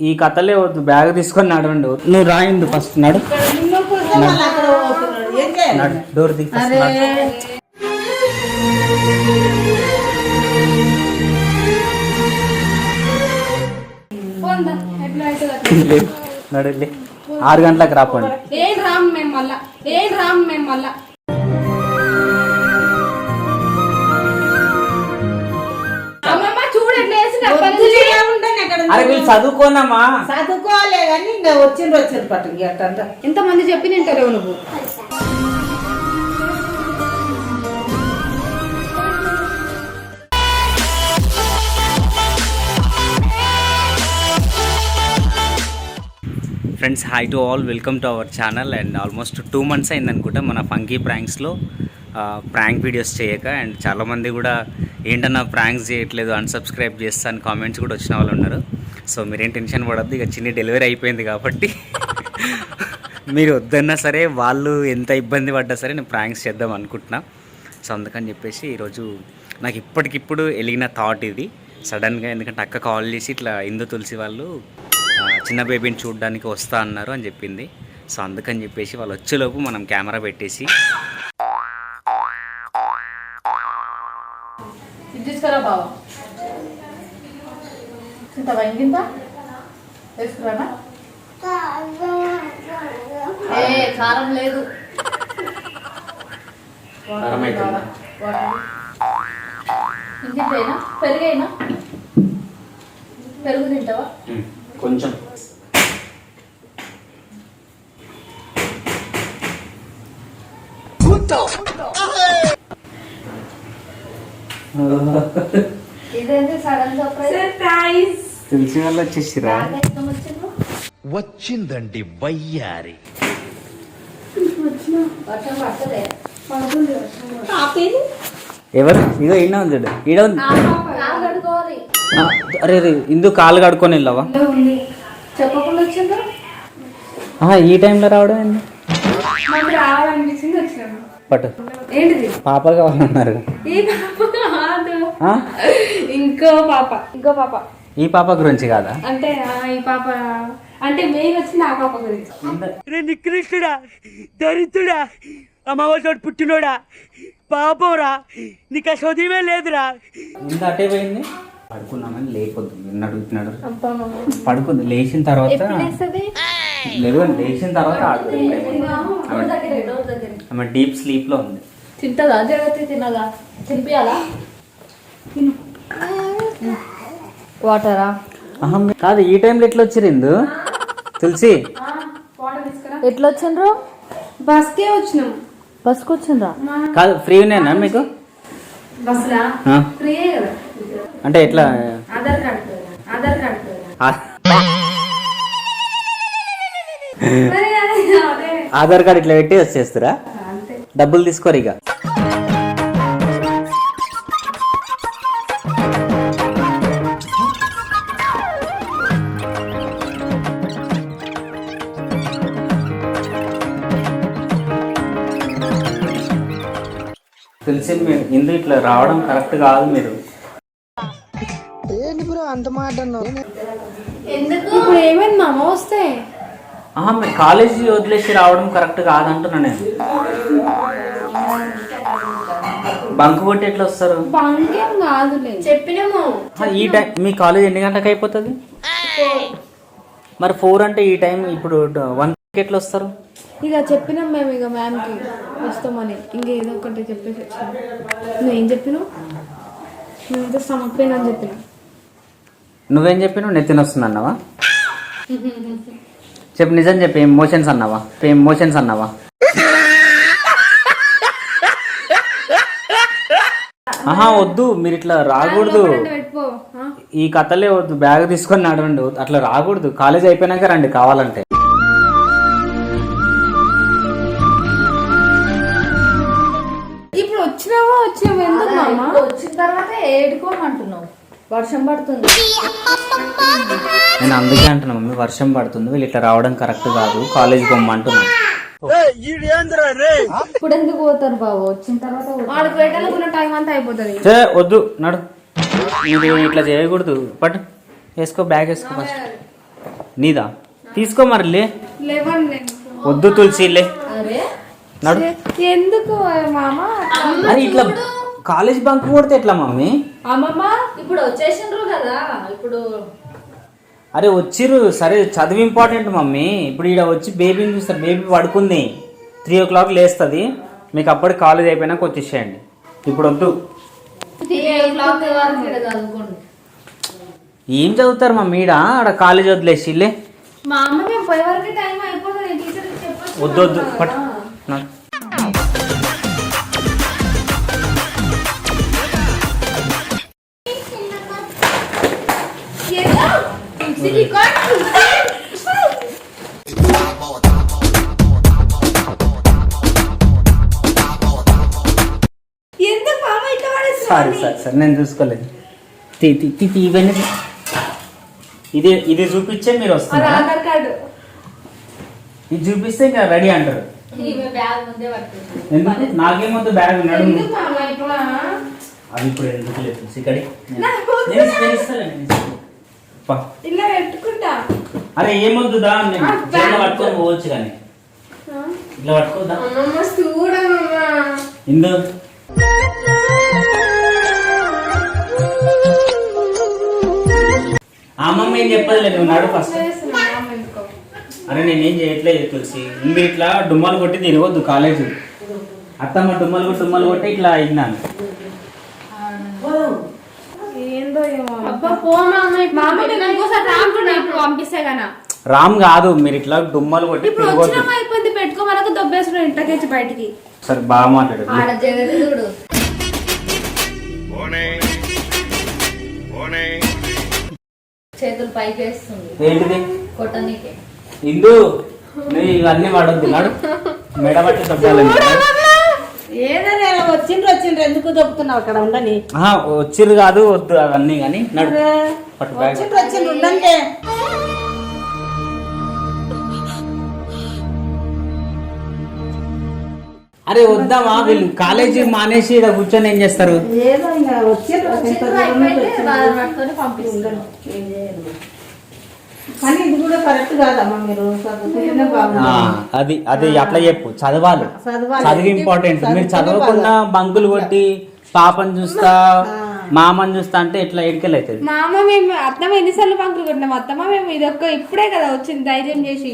ఈ కథలే వద్దు బ్యాగ్ తీసుకొని నడవండి. నువ్వు రాయిండు ఫస్ట్ నడు. డోర్ నడు. ఆరు గంటలకు రాపండి ఏం అరే వీళ్ళు చదువుకోనమ్మా. చదువుకోలే కానీ ఇంకా వచ్చిండ్రు వచ్చిండ్రు పట్టు అట్ట ఇంతమంది చెప్పి తింటారేవు నువ్వు. Friends hi to all welcome to our channel and almost two months అయింది అనుకుంటా మన ఫంకీ ప్రాంక్స్లో ప్రాంక్ వీడియోస్ చేయక అండ్ చాలామంది కూడా ఏంటన్నా ప్రాంక్స్ చేయట్లేదు అన్సబ్స్క్రైబ్ చేస్తా అని కామెంట్స్ కూడా వచ్చిన వాళ్ళు ఉన్నారు. సో మీరేం టెన్షన్ పడద్దు ఇక చిన్న డెలివరీ అయిపోయింది కాబట్టి. మీరు వద్దన్నా సరే వాళ్ళు ఎంత ఇబ్బంది పడ్డా సరే నేను ప్రాంక్స్ చేద్దాం అనుకుంటున్నా. సో అందుకని చెప్పేసి ఈరోజు నాకు ఇప్పటికిప్పుడు వెలిగిన థాట్ ఇది. సడన్గా ఎందుకంటే అక్క కాల్ చేసి ఇట్లా ఇందు తులసి వాళ్ళు చిన్న బేబీని చూడడానికి వస్తా అన్నారు అని చెప్పింది. సో అందుకని చెప్పేసి వాళ్ళు వచ్చేలోపు మనం కెమెరా పెట్టేసి తీసుకురా బావ. ఇంత వంగింత వేసుకురానా ఏ కారం లేదు? ఇంతైనా పెరుగైనా? పెరుగు తింటావా? కొంచెం. ఇదేంటి సడన్ సర్ప్రైజ్? తెలిసి వాళ్ళు వచ్చేసిరా వచ్చిందండి వయ్యారి. ఎవరు? ఇదో ఈడ ఉంది చూడు. ఈడ ఉంది. అరే రే ఇందు కాలు కడుక్కొని వెళ్ళావా? ఈ టైంలో రావడం ఏంది? పట్టు. ఏంటిది? పాప కావాలన్నారు. ఈ పాప కాదు. ఆ? ఇంకో పాప. ఇంకో పాప. ఈ పాప గురించి కాదా? అంటే ఆ, ఈ పాప అంటే మెయిన్ వచ్చింది ఆ పాప గురించి. రే నికృష్టుడా దరిద్రుడా అమ్మవారి పుట్టినోడా? పాపంరా నీకు ఆ చదివే లేదురా. ఇంత అటే పోయింది. పడుకున్నామని లేకొద్దు నిన్ను అడుగుతున్నాడు. పడుకుంది. లేచిన తర్వాత లేదు లేచిన తర్వాత ఆడుతుంది ఆమె డీప్ స్లీప్లో ఉంది. తింటదా? జగతి తినదా? తినిపియాలా? వాటరా? కాదు ఈ టైంలో ఎట్లా వచ్చిరిందు తులసి? ఎట్లా వచ్చిండ్రు బస్కే వచ్చినాం. బస్కి వచ్చిండ్రా కాదు మీకు? ఆ? ఫ్రీ కదా. అంటే ఎట్లా? ఆధార్ కార్డు ఆధార్ కార్డు ఆ- మరి అదే అదే. ఆధార్ కార్డు ఇట్లా పెట్టి వచ్చేస్తారా? అంతే. డబ్బులు తీసుకోరు ఇక. తెలిసింది మీరు ఇందు ఇట్లా రావడం కరెక్ట్ కాదు మీరు. ఎందుకు? ఇప్పుడు ఏమైంది మామ వస్తే? ఆహా మీరు కాలేజీ వదిలేసి రావడం కరెక్ట్ కాదంటున్నా నేను. బంక్ కొట్టి ఎట్లా వస్తారు? బంకేం కాదులే. చెప్పినాము. ఈ టైం మీ కాలేజ్ ఎన్ని గంటలకు అయిపోతుంది? మరి ఫోర్ అంటే ఈ టైం ఇప్పుడు వన్ ఎట్లా వస్తారు? ఇక చెప్పినాం మేము ఇక మ్యామ్కి వస్తామని. ఇంకేదో ఒకటి చెప్పేసి వచ్చినాం. నువ్వేం చెప్పినావు? నువ్వేదో స్టమక్ పెయిన్ అని చెప్పినా. నువ్వేం చెప్పినావు? నెత్తిన వస్తుంది అన్నావా? చెప్పు నిజం చెప్పి ఏం మోషన్స్ అన్నావా? ఏం మోషన్స్ అన్నావా? ఆహా వద్దు మీరు ఇట్లా రాకూడదు. ఈ కథలే వద్దు బ్యాగ్ తీసుకొని నడవండి అట్లా రాకూడదు. కాలేజ్ అయిపోయినాక రండి కావాలంటే. ఎందుకు మామ? వచ్చిన తర్వాత ఏడుకోమంటున్నావు. వర్షం పడుతుంది. నేను అందుకే అంటున్నా మమ్మీ వర్షం పడుతుంది. వీళ్ళు ఇట్లా రావడం కరెక్ట్ కాదు. కాలేజ్ పొమ్మంటున్నా. ఇప్పుడు ఎందుకు పోతారు బాబు? వచ్చిన తర్వాత వాడికి పెట్టాలనుకున్న టైం అంతా అయిపోతుంది. చే వద్దు నడు. మీరు ఇట్లా చేయకూడదు. పట్టు. వేసుకో బ్యాగ్ వేసుకో ఫస్ట్ నీదా? తీసుకో మరి లే. వద్దు తులసి లే. నడు. ఎందుకు మామ? అరే ఇట్లా కాలేజ్ బంక్ కొడితే ఎట్లా మమ్మీ? అమ్మమ్మ ఇప్పుడు వచ్చేసిండ్రు కదా ఇప్పుడు అరే వచ్చిర్రు. సరే చదువు ఇంపార్టెంట్ మమ్మీ. ఇప్పుడు ఈడ వచ్చి బేబీని చూస్తారు. బేబీ పడుకుంది. త్రీ ఓ క్లాక్ లేస్తుంది. మీకు అప్పటి కాలేజ్ అయిపోయినాక వచ్చేసేయండి. ఇప్పుడు వద్దు. ఏం చదువుతారు మమ్మీ? ఈడ ఆడ కాలేజ్ వదిలేసి మా అమ్మ మేము సారీ సారీ సారీ నేను చూసుకోలేదు. తీ తీ తీ తీ ఇవన్నీ. ఇది ఇది చూపించే మీరు ఆధార్ కార్డు. ఇది చూపిస్తే ఇంకా రెడీ అంటారు. ఎందుకు? నాకేమొద్దు బ్యాగ్ నడు ఎందుకు మామ ఇట్లా? అది ఇప్పుడు ఎందుకు లేదు వద్దు. ఇలా పెట్టుకుంటా. అరే ఏమొద్దు దా నేను. పట్టుకొని పోవచ్చు కానీ. ఇట్లా పట్టుకోద్దా అమ్మమ్మ చూడమ్మా ఇందు అమ్మమ్మ ఏం చెప్పదులే నువ్వు నడు ఫస్ట్. అరే నేనేం చేయట్లేదు తులసి. మీరు ఇట్లా డుమ్మలు కొట్టి తిరగొద్దు కాలేజ్ అత్తమ్మ డుమ్మలు కొట్టి డుమ్మలు కొట్టి ఇట్లా అయినాను ఏమో. అబ్బా ఇప్పుడు పంపిస్తే గనా. రామ్ కాదు మీరు ఇట్లా డుమ్మలు కొట్టి ఇప్పుడు అయిపోయింది పెట్టుకో మనకు దొబ్బేస్తున్నాడు ఇంట్లోకి బయటికి. సరే బాగా మాట్లాడు. ఆడ జగతి చూడు. చేతులు పైకి వేస్తుంది. ఏంటిది? కొట్టనీకే. ఇందు నువ్వు ఇవన్నీ పడొద్దు నాడు. మెడబట్టి వచ్చిండ్రు వచ్చిండ్రు. ఎందుకు అక్కడ ఉండని? వచ్చిర్రు కాదు వద్దు అవన్నీ కానీ వచ్చిండ్రు వచ్చిండ్రు అరే వద్దామా? వీళ్ళు కాలేజీ మానేసి ఇక్కడ కూర్చొని ఏం చేస్తారు? ఏదో ఇంకా వచ్చిండ్రు చిత్రం అయిపోయింది వాళ్ళని పట్టుకొని పంపిస్తాను ఏం చేయను. కానీ ఇది కూడా కరెక్ట్ కాదమ్మా మీరు. చదువుకుంటేనే ఆ, బాగుంది అది అది అట్లా చెప్పు. చదవాలి. చదవాలి. చదువు ఇంపార్టెంట్ మీరు చదవకుండా బంకులు కొట్టి పాపని చూస్తా మామని చూస్తా అంటే ఎట్లా ఎడికెళ్ళి అవుతుంది మా అమ్మ మేము అత్తమ్మ ఎన్నిసార్లు పంకులు కొట్టినాం. అత్తమ్మ మేము ఇది ఒక్క ఇప్పుడే కదా వచ్చింది ధైర్యం చేసి.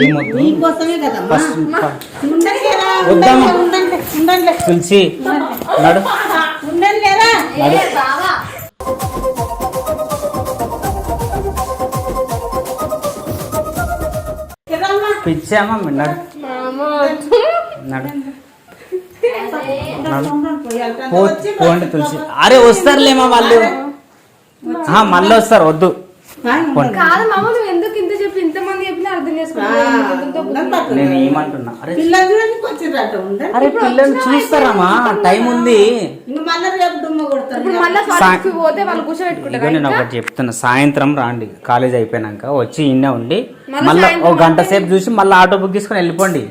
ఏమొద్దు? నీకోసమే పిచ్చామా నడు. పోండి తులసి. అరే వస్తారులేమా వాళ్ళు మళ్ళీ వస్తారు వద్దు. నేను ఏమంటున్నా. అరే అరే పిల్లలు చూస్తారమ్మా టైం ఉంది. నేను ఒకటి చెప్తున్నా. సాయంత్రం రాండి. కాలేజ్ అయిపోయినాక వచ్చి ఇన్నే ఉండి మళ్ళా ఒక గంట సేపు చూసి మళ్ళీ ఆటో బుక్ చేసుకొని వెళ్ళిపోండి.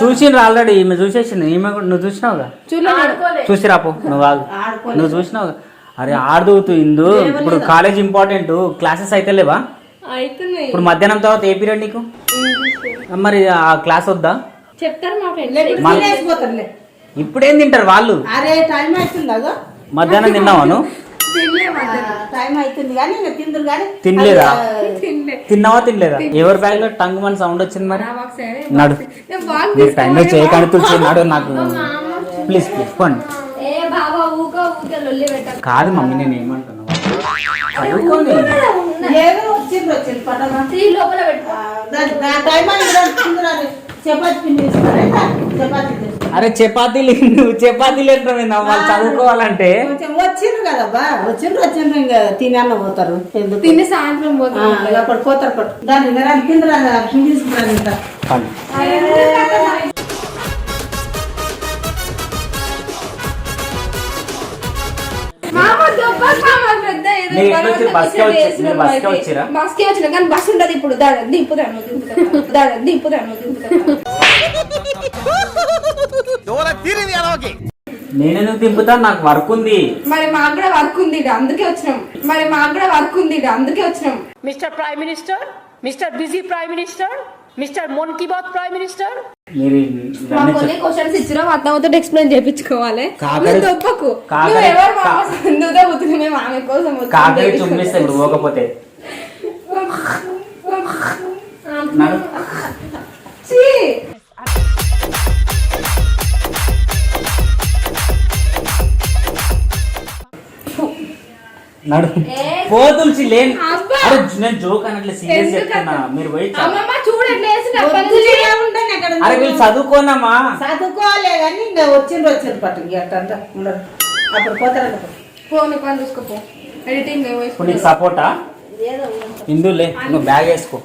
చూసిండ్రు ఆల్రెడీ ఈమె చూసేసింది. ఈమె కూడా నువ్వు చూసినావుగా? చూసి రాపో నువ్వు కాదు. నువ్వు చూసినావు అరే ఆడుతూ ఇందు. ఇప్పుడు కాలేజ్ ఇంపార్టెంట్ క్లాసెస్ అయితే లేవా? ఇప్పుడు మధ్యాహ్నం తర్వాత ఏ పీరియడ్ నీకు? మరి ఆ క్లాస్ వద్దా? చెప్తారు ఇప్పుడేం తింటారు వాళ్ళు? మధ్యాహ్నం తిన్నావాను టైం అవుతుంది కానీ ఇంకా తిందురు కానీ తినలేదా? తినలే. తిన్నావా తినలేదా? ఎవరి బ్యాగ్లో టంగ్ మన సౌండ్ వచ్చింది మరి? నడు. మీరు టైంలో చేయకండి తుడిచిన్నాడు నాకు. ప్లీజ్ ప్లీజ్ పోండి. కాదు మమ్మీ నేను ఏమంటున్నా లోపల అరే చపాతీలు నువ్వు చపాతీలు ఏంటో వాళ్ళు చదువుకోవాలంటే. కొంచెం వచ్చిండ్రు కదబ్బా వచ్చిండ్రు వచ్చిండ్రు ఇంకా తినన్న పోతారు. ఎందుకు? తిని సాయంత్రం ఆ, పోతాం ఇక అప్పుడు పోతారు రాని కింద పిండి బస్కే వచ్చిన కానీ బస్ ఉండదు ఇప్పుడు. దింపుతాను దింపుతాను దింపుతాను దింపుతాను నాకు వర్క్ ఉంది. మరి మాకు కూడా వర్క్ ఉంది అందుకే వచ్చినాం. మరి మాకు కూడా వర్క్ ఉంది అందుకే వచ్చినాం. Mr. Prime Minister, Mr. Busy Prime Minister, Mr. Monkey Bath Prime Minister. మీరు కొన్ని క్వశ్చన్స్ ఇచ్చినా ఎక్స్ప్లెయిన్ చేయించుకోవాలి కాకరి- తప్పకు నువ్వు ఎవరు కా- మామ ఆమె కోసం కాకరి. చుమ్మిస్తే ఇప్పుడు పోకపోతే నడు. లేని నేను జోక్ అన్నట్లు సీరియస్ చెప్తున్నా? మీరు పోయి అరే వీళ్ళు చదువుకోనమ్మా. చదువుకోలే కానీ ఇంకా అట్ట ఉండరు అప్పుడు పోతారంట పో నీ పని చూసుకోపో ఎడిటింగ్ మేము ఇప్పుడు నీకు సపోర్టా ఇందులే నువ్వు బ్యాగ్ వేసుకో.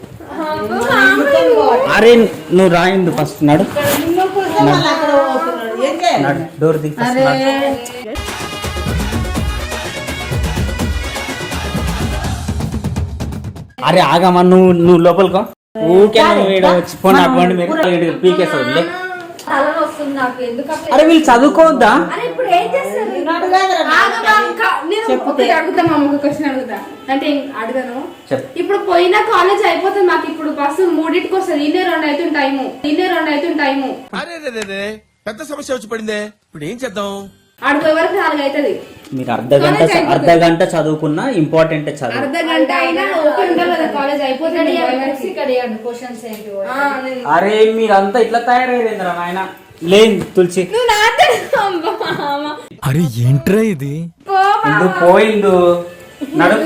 అరే నువ్వు రా ఇందు ఫస్ట్ నడు. డోర్ ది. అరే. ఆగమ్మా నువ్వు నువ్వు లోపలికో ఈడ వచ్చి ఫోన్ మీరు? అరే వీళ్ళు చదువుకోవద్దా? అడుగుతా అంటే అడగను. చెప్పు. ఇప్పుడు పోయిన కాలేజ్ అయిపోతుంది మాకు ఇప్పుడు బస్సు మూడింటికి వస్తుంది. ఇన్నే రెండు అవుతుంది టైము ఇన్నే రెండు అవుతుంది టైము పెద్ద సమస్య వచ్చి పడిందే. ఇప్పుడు ఏం చేద్దాం? నాలుగు అవుతుంది మీరు అర్ధ గంట. అర్ధ గంట చదువుకున్నా ఇంపార్టెంట్ చదువు. అర్ధ గంట అయినా ఓపెన్ ఉండాలి కదా కాలేజ్ అయిపోతుంది ఇక్కడ ఇవ్వండి క్వశ్చన్స్ ఏంటి ఆ, నేను- అరే మీరంతా ఇట్లా తయారయ్యేంద్రా నాయన? లేదు తులసి. అరే ఏంట్రా ఇది? పో, మామ. ఇందు పోయిందు నడు.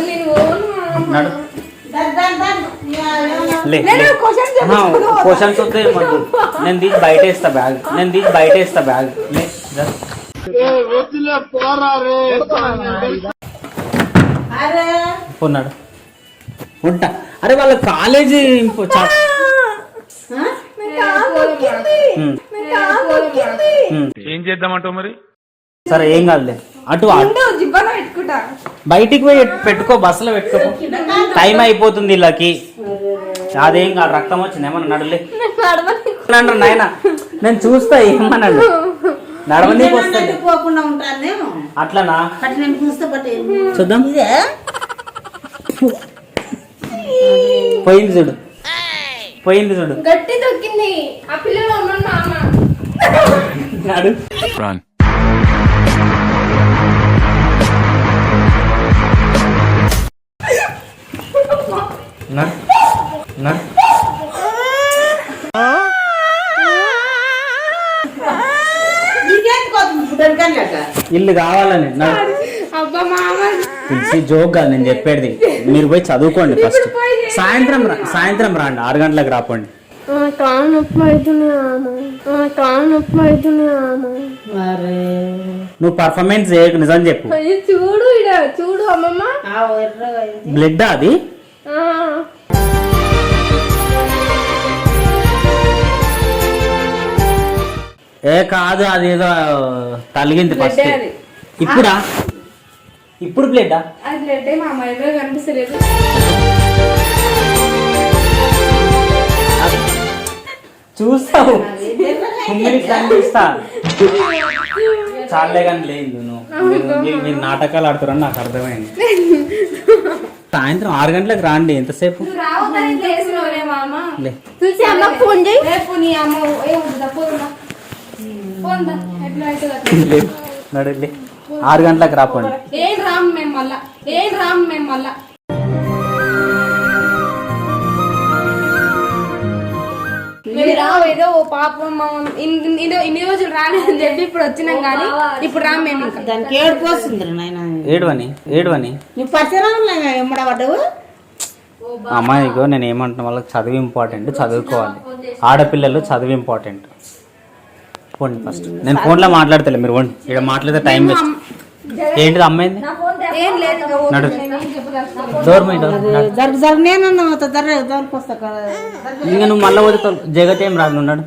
నడు. క్వశ్చన్స్ వస్తే నేను తీసి బయట వేస్తా బ్యాగ్. నేను తీసి బయట వేస్తా బ్యాగ్. లే ఉంటా. అరే వాళ్ళ కాలేజీ. ఏం చేద్దామంటావు మరి? సరే ఏం కాదులే. అటు బయటికి పోయి పెట్టుకో బస్సులో పెట్టుకో. టైం అయిపోతుంది వీళ్ళకి. అదేం కాదు రక్తం వచ్చింది. ఏమన్నా నడులే. నాయన నేను చూస్తా ఏమన్నాడు నడవనీకి వస్తుంది పోకుండా ఉంటానేమో అట్లనా? అట్లా నేను చూస్తే పట్టి చూద్దాం. ఇదే? పోయింది చూడు. పోయింది చూడు. గట్టి దొక్కింది ఆ పిల్లలు నాడు. నడు. నీకేం ఇల్లు కావాలని. జోక్ కాదు నేను చెప్పేది. మీరు పోయి చదువుకోండి ఫస్ట్ సాయంత్రం రా సాయంత్రం రాండి ఆరు గంటలకు రాపోండి. నువ్వు పర్ఫార్మెన్స్ చేయకు నిజం చెప్పు. అయ్యో చూడు ఇడ చూడు అమ్మమ్మ. బ్లడ్ అది? ఏ కాదు అది ఏదో తలిగింది ఫస్ట్. ఇప్పుడా? ఇప్పుడు బ్లడ్డా అది బ్లడ్ మా అమ్మాయిలో కనిపిస్తలేదు. చూస్తావు. చాలే కానీ లేదు నువ్వు. మీరు- నాటకాలు ఆడుతారని నాకు అర్థమైంది. సాయంత్రం ఆరు గంటలకు రాండి ఎంతసేపు? ఫోన్ చేయి. రేపు నీ అమ్మ ఏ ఉంటుందా ఫోన్ ఫోన్ దా ఎట్లా అవుతుంది అట్లా. లే నడు లే ఆరు గంటలకు రాపోండి. ఏం రామ్ మేము మళ్ళా ఏం రామ్ మేము మళ్ళా. ఏదో ఓ పాపం మా ఇన్ని రోజులు రాలేదని చెప్పి ఇప్పుడు వచ్చినాం కానీ ఇప్పుడు రామ్ మేము ఇంకా. దానికి ఏడుపు వస్తుంది నాయన. ఏడువని? ఏడువని? నువ్వు పరిచయం ఎమ్మడ పడ్డావు? అమ్మాయిగో నేను ఏమంటున్నా వాళ్ళకి చదువు ఇంపార్టెంట్ చదువుకోవాలి. ఆడపిల్లలు చదువు ఇంపార్టెంట్ పోండి ఫస్ట్ నేను ఫోన్లో మాట్లాడతలే మీరు పోండి. ఇక్కడ మాట్లాడితే టైం వేస్ట్ ఏంటిది అమ్మాయింది. నడు. డోర్ ఇంకా నువ్వు మళ్ళీ పోతే జగత్ ఏం రాదు నువ్వు నడు.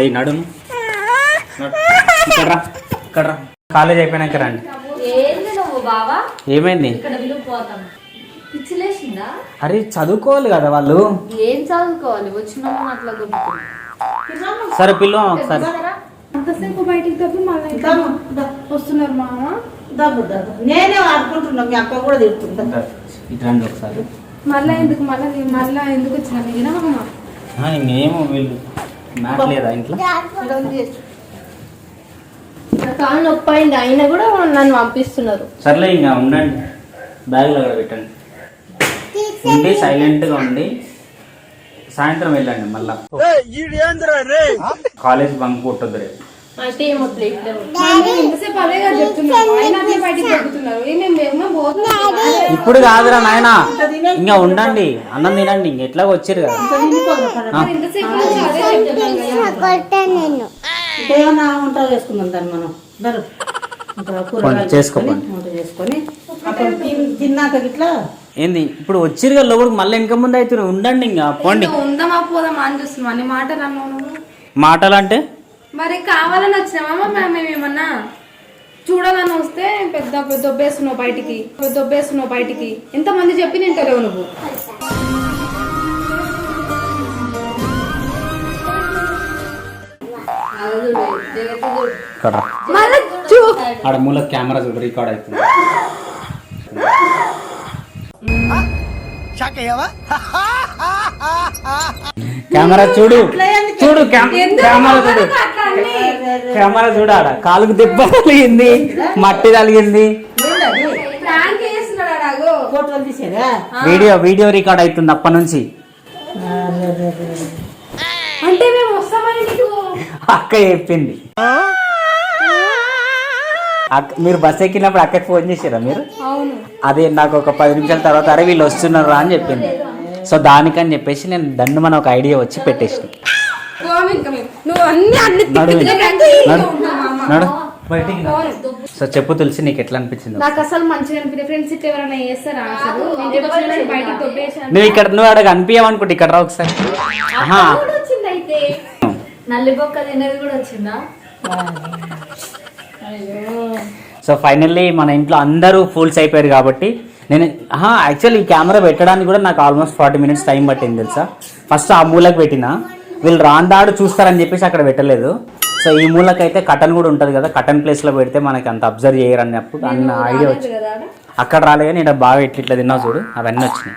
ఏయ్ నడు. నువ్వు. నడు. ఇక్కడ రా ఇక్కడ రా. కాలేజ్ అయిపోయినాక రండి. ఏంది నువ్వు బావా? ఏమైంది? ఇక్కడ విలువపోతాం పిచ్చిలేసిందా? అరే చదువుకోవాలి కదా వాళ్ళు. ఏం చదువుకోవాలి? అట్లా కొట్టుకుంటా సరే పిల్లలు ఒకసారి. అంతసేపు బయటికి తప్పి మళ్ళీ వస్తున్నారు మామ దమ్ము, దమ్ము. నేనే ఆడుకుంటున్నా మీ అక్క కూడా తిడుతుందా? ఇటు రండి ఒకసారి. మళ్ళీ ఎందుకు మళ్ళీ మళ్ళీ ఎందుకు వచ్చినా మీరా మామ ఆ, ఇంకేమో వీళ్ళు మ్యాట్ లేదా ఇంట్లో? కాలు నొప్పి అయింది అయినా కూడా నన్ను పంపిస్తున్నారు. సర్లే ఇంకా ఉండండి. బ్యాగ్లో కూడా పెట్టండి. ఉండి సైలెంట్గా ఉండి. సాయంత్రం వెళ్ళండి మళ్ళా. కాలేజ్ బంక్ కొట్టొద్దు రేపు ఇప్పుడు కాదురా నాయన. ఇంకా ఉండండి. అన్నం తినండి. ఇంక ఎట్లాగో వచ్చారు కదా. తిన్- తిన్నాక ఇట్లా ఏంది? ఇప్పుడు వచ్చిరు కదా లోపలికి మళ్ళీ ఇంకా ముందు అవుతున్నారు ఉండండి ఇంకా పోండి. ఉందామా పోదామా అని చూస్తున్నాం అన్ని మాటలు అన్నావు నువ్వు. మాటలు అంటే మరి కావాలని వచ్చినామా మేము ఏమన్నా చూడాలని వస్తే పెద్ద పెద్ద దొబ్బేస్తున్నావు బయటికి. పెద్ద దొబ్బేస్తున్నావు బయటికి. ఎంతమంది చెప్పి నువ్వు. రా. మళ్ళీ చూ. ఆడ మూల కెమెరా చూడు రికార్డ్ అవుతుంది. కెమెరా చూడు. చూడు కెమ్- కెమెరా చూడు. కెమెరా చూడు ఆడ. కాలుకు దెబ్బ తగిలింది. మట్టి తగిలింది. వీడియో వీడియో రికార్డ్ అవుతుంది అప్పటి నుంచి. అక్క చెప్పింది. మీరు బస్ ఎక్కినప్పుడు అక్కకి ఫోన్ చేసారా మీరు? అవును. అదే నాకు ఒక పది నిమిషాల తర్వాత అరే వీళ్ళు వస్తున్నారు? అని చెప్పింది. సో దానికని చెప్పేసి నేను దన్ను మన ఒక ఐడియా వచ్చి పెట్టేసిన. సో చెప్పు తెలిసి నీకు ఎట్లా అనిపించింది. నాకు అసలు మంచిగా అనిపించే ఫ్రెండ్స్ ఇట్లా ఎవరైనా చేస్తారా? అసలు బయటికి దొబ్బేసాను నువ్వు ఇక్కడ నువ్వు అక్కడ కనిపించమనుకుంటే ఇక్కడ రా ఒకసారి. ఆహా. కూడా వచ్చింది అయితే. నల్లి బొక్క తినేది కూడా వచ్చిందా? సో ఫైనల్లీ మన ఇంట్లో అందరూ ఫుల్స్ అయిపోయారు కాబట్టి నేను యాక్చువల్లీ ఈ కెమెరా పెట్టడానికి కూడా నాకు ఆల్మోస్ట్ ఫార్టీ మినిట్స్ టైం పట్టింది తెలుసా? ఫస్ట్ ఆ మూలకు పెట్టిన. వీళ్ళు రాందాడు చూస్తారని చెప్పేసి అక్కడ పెట్టలేదు. సో ఈ మూలకైతే కటన్ కూడా ఉంటుంది కదా కటన్ ప్లేస్లో పెడితే మనకి అంత అబ్జర్వ్ చేయరు అన్నప్పుడు అన్న ఐడియా వచ్చి కదా ఆడ. అక్కడ రాలేదు నేను బాగా ఇట్లా ఇట్లా తిన్నావు చూడు అవన్నీ వచ్చినాయి.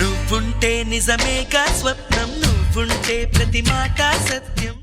నువ్వుంటే నిజమేగా స్వప్నం నువ్వుంటే ప్రతి మాట సత్యం.